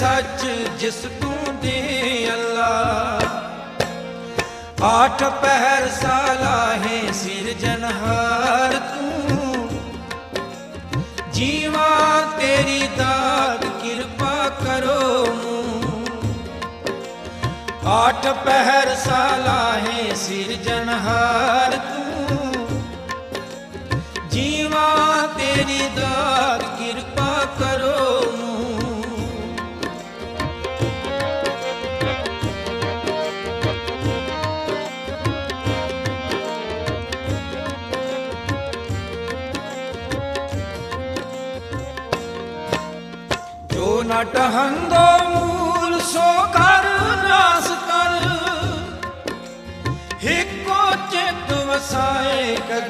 ਸੱਚ ਜਿਸ ਤੂੰ ਦੇ ਅੱਲਾ। ਆਠ ਪਹਿਰ ਸਾਲਾਹੇ ਸਿਰਜਨਹਾਰ ਤੂੰ। ਜੀਵਾ ਤੇਰੀ ਦਾਤ ਕਿਰਪਾ ਕਰੋ ਮੂੰ। ਆਠ ਪਹਿਰ ਸਾਲਾਹੇ ਸਿਰਜਨਹਾਰ ਤੂੰ ਤੇਰੀ ਦਾਤ ਕਿਰਪਾ ਕਰੋ ਮੂੰ ਜੋ ਨ ਟਹੰਦੋ ਮੂਲ ਸੋ ਕਰ ਰਾਸ ਕਰ। ਹਿੱਕੋ ਚਿਤ ਵਸਾਏ ਕਦੇ